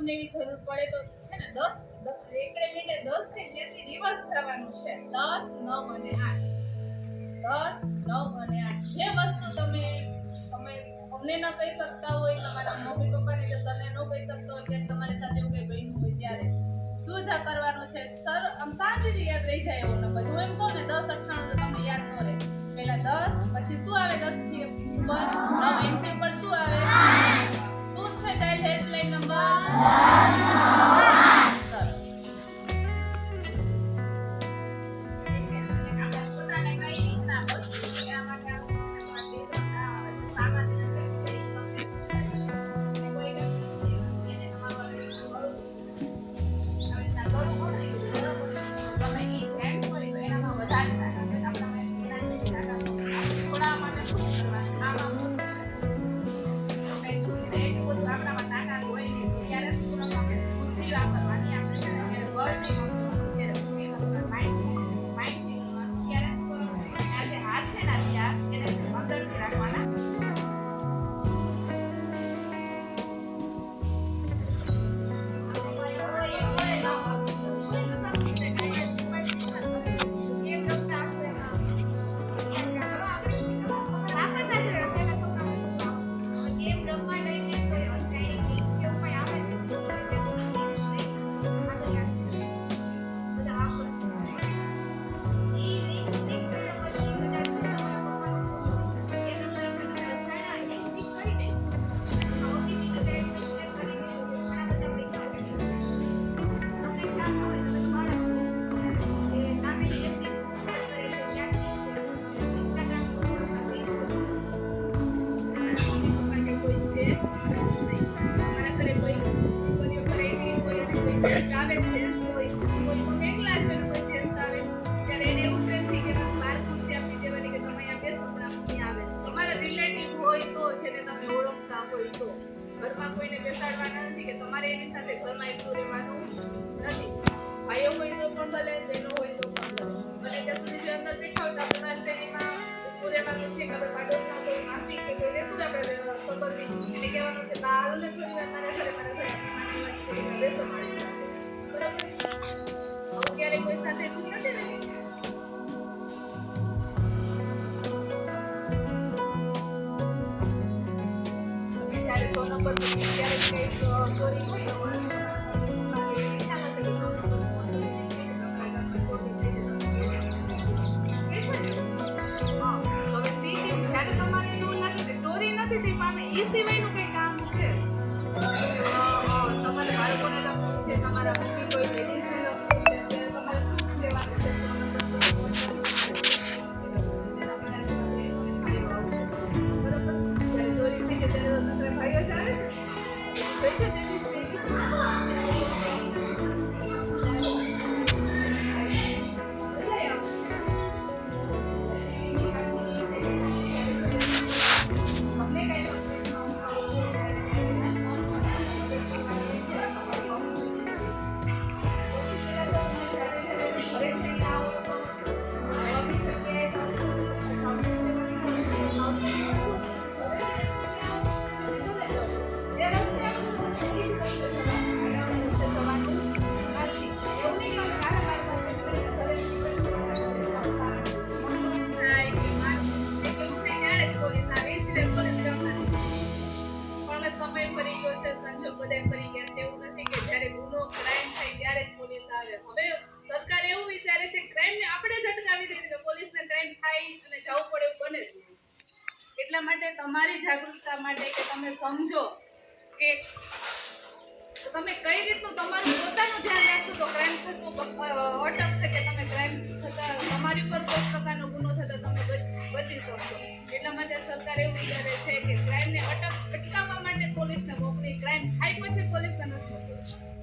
તમને એવી જરૂર પડે તો છે ને દસ એકડે મિનિટે દસથી જેથી દિવસ જવાનું છે. દસ, નવ અને આઠ. દસ, નવ અને આઠ. જે વસ્તુ તમે તમે અમને ન કહી શકતા હોય, તમારા મમ્મી પપ્પાને કે સરને ન કહી શકતા હોય, કે તમારી સાથે એવું કંઈ બન્યું હોય ત્યારે શું જ કરવાનું છે? સર, આમ શાંતિથી યાદ રહી જાય એવો નંબર. હું એમ કહું ને, દસ અઠ્ઠાણું તો તમને યાદ ન રહે. પહેલા દસ, પછી શું આવે દસ? થી ઉપર નવ એન્ટ્રી નંબર Yeah. તમારે એની સાથે ઘરમાં એકલું રહેવાનું નથી. ભાઈઓ હોય તો પણ ભલે બહેનો હોય તો પણ ભલે. અને ત્યાં સુધી જો અંદર બેઠા હોય તો આપણે મારી શેરીમાં ઊભું રહેવાનું છે કે આપણે પાડોશમાં કોઈ માસી કે કોઈ રહેતું હોય આપણે સંબંધી. એને કહેવાનું છે "બા, હાલો ને થોડી વાર મારા ઘરે. મારા સાથે." થયું નથી પર ક્યારેક કંઈક એટલા માટે તમારી જાગૃતતા માટે કે તમે સમજો કે તમે કઈ રીતનું તમારું પોતાનું ધ્યાન રાખશો તો ક્રાઇમ થતું અટકશે કે તમે ક્રાઇમ થતા તમારી પર કોઈ પ્રકારનો ગુનો થતો તમે બચ- શકશો. એટલા માટે સરકાર એવું વિચારે છે કે ક્રાઇમને અટક, અટકાવવા માટે પોલીસને મોકલી ક્રાઇમ થાય પછી પોલીસને નથી મોકલવું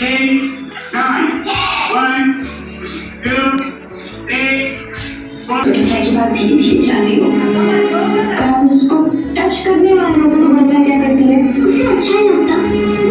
eight, nine. करने वाला होता तो बढ़ता क्या करती है उसे अच्छा ही लगता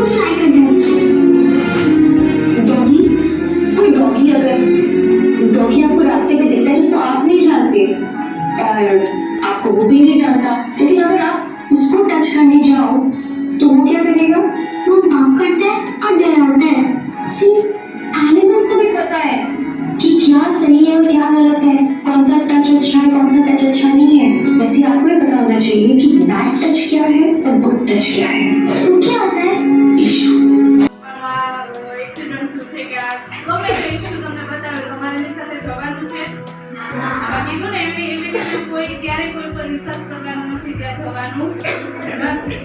आपको ये पता होना चाहिए कि बैड टच क्या है और गुड टच क्या है तो क्या होता है इशू પણ આ એક્સિડન્ટ થયું છે કે આ ગમે તે issue તમને બતાવે તમારે એની સાથે જવાનું છે આમાં કીધું ને એવી એવી રીતે કોઈ ક્યારે કોઈ પર વિશ્વાસ કરવાનો નથી ત્યાં જવાનું નથી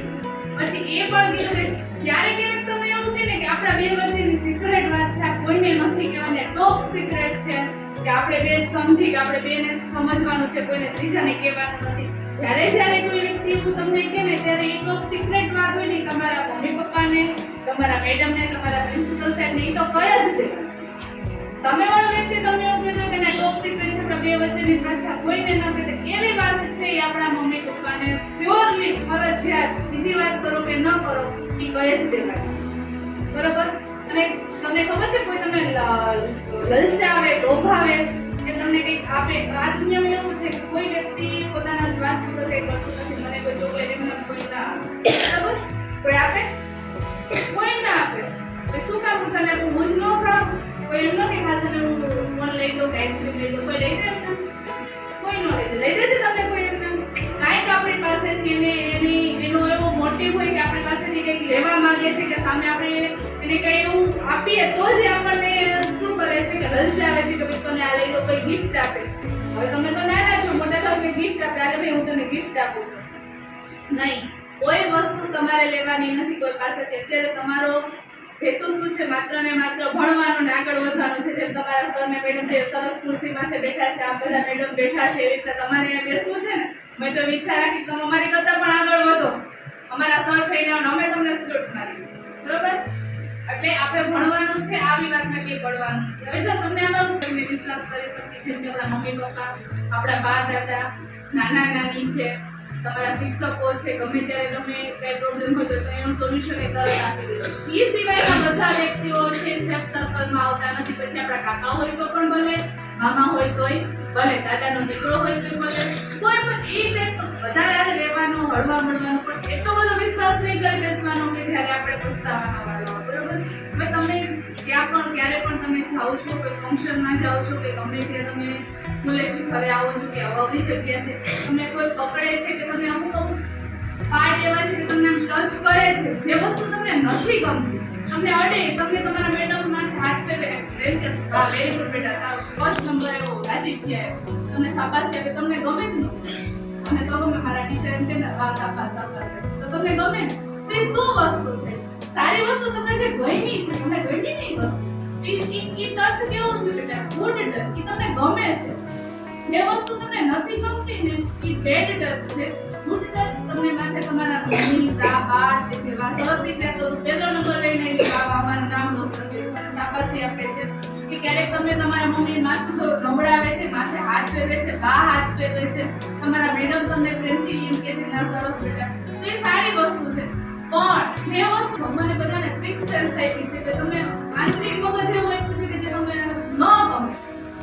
પછી એ પણ કીધું કે ક્યારેક ક્યારેક તમે એવું કહે ને કે આપણા બે વચ્ચેની સિક્રેટ વાત છે આ કોઈને નથી કહેવાની ટોપ સિક્રેટ છે કે આપણે બે સમજી કે આપણે બેને સમજવાનું છે કોઈને ત્રીજાને કહેવાનું નથી જ્યારે જ્યારે કોઈ વ્યક્તિ એવું તમને કહે ને, ત્યારે એ ટોપ સિક્રેટ વાત હોય ને તમારા મમ્મી પપ્પાને, તમારા મેડમને તમારા પ્રિન્સિપલ સાહેબને, એ તો કહે જ દે સામેવાળો વ્યક્તિ તમને એવું કહેતો કે ના ટોપ સિક્રેટ છે, આપણા બે વચ્ચેની આ કોઈને ન કહેતો. એવી વાત છે એ આપણા મમ્મી પપ્પાને સ્યોરલી ફરજિયાત બીજી વાત કરો કે ન કરો, એ કહે જ દેવાય બરોબર? અને તમને ખબર છે કોઈ તમને લલચાવે, ડોભાવે, કે તમને કંઈક આપે? આ દુનિયામાં એવું છે કે કોઈ વ્યક્તિ સામે આપણે એને કંઈ એવું આપીએ તો જ આપણને શું કરે છે કે લલચાવે છે કે ભાઈ તને આ લઈ લો કોઈ ગિફ્ટ આપે. હવે તમે તો નાના છો, મોટા થાવ કે ગિફ્ટ આપે. આલે ભાઈ, હું તને ગિફ્ટ આપું નહીં, કોઈ વસ્તુ તમારે લેવાની નથી કોઈ પાસેથી અત્યારે તમારો હેતુ શું છે? માત્ર ને માત્ર ભણવાનું ને આગળ વધવાનું છે. જેમ તમારા સર ને મેડમ જે સરસ ખુરશી માથે બેઠા છે, આ બધા મેડમ બેઠા છે એવી રીતે તમારે બેસવું છે ને? મેં તો ઈચ્છા રાખી તમે અમારી કરતાં પણ આગળ વધો. અમારા સર થઈને અમે તમને સ્ટુટ મારી બરોબર? એટલે આપણે ભણવાનું છે આવી વાતમાં કે ભણવાનું. હવે જો તમને આમાં તમને વિશ્વાસ કરી શકીએ જેમ કે આપણા મમ્મી પપ્પા, આપણા બા દાદા, નાના નાની છે, તમારા શિક્ષકો છે, ગમે ત્યારે તમે કઈ પ્રોબ્લેમ હોય તો એનું સોલ્યુશન એ તરત આપી દેશે એ સિવાયના બધા વ્યક્તિઓ છે સેફ સર્કલમાં આવતા નથી. પછી આપણા કાકા હોય તો પણ ભલે, મામા હોય તોય ભલે, દાદાનો દીકરો હોય તોય ભલે કોઈ પણ એ વધારે રહેવાનો, હળવા મળવાનો, પણ એટલો બધો વિશ્વાસ નહીં કરી બેસવાનો કે જ્યારે આપણે પસ્તાવાનો વારો બરોબર? હવે તમે ક્યાં પણ, ક્યારે પણ તમે જાઓ છો, કોઈ ફંક્શનમાં જાઓ છો, કે ગમે ત્યાં તમે સ્કૂલેથી ઘરે આવો છો, કે અવળી જગ્યા છે, તમને કોઈ પકડે છે કે તમે અમુક અમુક પાર્ટ એવા છે કે તમને ટચ કરે છે, જે વસ્તુ તમને નથી ગમતી, તમને અડે તમને તમારા મેડમ હાથ પે એમ કે વેરી ગુડ બેટા, તારો ફર્સ્ટ નંબર આવ્યો રાજી થયા તમને શાબાશ કે તમને ગમે જ નહીં અને તો ગમે? મારા કે વાહ શાબાશ તો તમને ગમે ને? તો શું વસ્તુ છે? સારી વસ્તુ તમને જે ગમી છે, તમને ગમી નહીં વસ્તુ? એ એ ટચ કેવું થયું એટલે ગુડ ટચ એ તમને ગમે છે. જે વસ્તુ તમને નથી ગમતી ને, એ બેડ ટચ છે. ગુડ ટચ તમને માટે તમારા મમ્મી કા બા તે સરસ રીતે તો પહેલો નંબર કે ક્યારેક તમને તમારા મમ્મી માથું રમડાવે છે માથે હાથ ફેરવે છે, બા હાથ ફેરવે છે, તમારા મેડમ તમને પ્રેમથી એમ કે છે, ના, સરસ બેટા. તો એ સારી વસ્તુ છે. પણ જે વસ્તુ મને બધાને સિક્સ સેન્સ આપી છે કે તમે આંતરિક મગજ એવું આપ્યું છે કે જે તમને ન ગમે.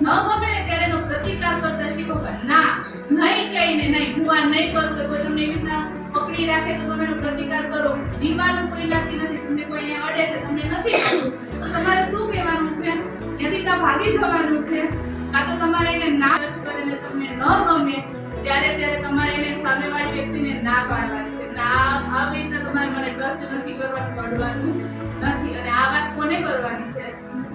ન ગમે ને ત્યારે એનો પ્રતિકાર કરતા શીખો કે ના, નહીં કહીને નહીં, હું આ નહીં કરું તો કોઈ તમને એવી રીતના પકડી રાખે તો તમે એનો પ્રતિકાર કરો. બીમારનું કોઈ લાગતી નથી, તમને કોઈ અહીંયા અડે છે, તમને નથી તો તમારે શું ત્યાંથી ભાગી જવાનું છે. કાં તો તમારે એને ના ટચ કરીને તમને ન ગમે, ત્યારે ત્યારે તમારે એને સામેવાળી વ્યક્તિને ના પાડવાની છે. ના આવી રીતના તમારે મને ટચ નથી કરવાનું, પડવાનું નથી. અને આ વાત કોને કરવાની છે?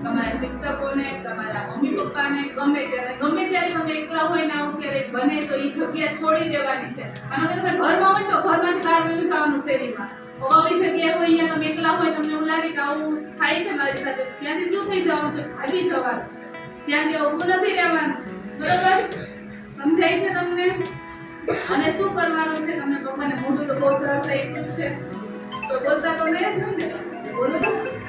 તમારા શિક્ષકોને, તમારા મમ્મી પપ્પાને ગમે ત્યારે ગમે ત્યારે તમે એકલા હોય ને આવું ક્યારેક બને તો એ જગ્યા છોડી દેવાની છે. કારણ કે તમે ઘરમાં હોય તો ઘરમાંથી બહાર વયું જવાનું શેરીમાં. અવાવી જગ્યાએ હોય અહીંયા તમે એકલા હોય, તમને એવું લાગે કે આવું થાય છે મારી સાથે ત્યાંથી શું થઈ જવાનું છે? ભાગી જવાનું છે. ત્યાંથી ઊભું નથી રહેવાનું. બરોબર? સમજાય છે તમને? અને શું કરવાનું છે? તમને ભગવાને મોઢું તો બહુ સરસ છે. તો બોલતા તો મેં જ ને? બોલો તો.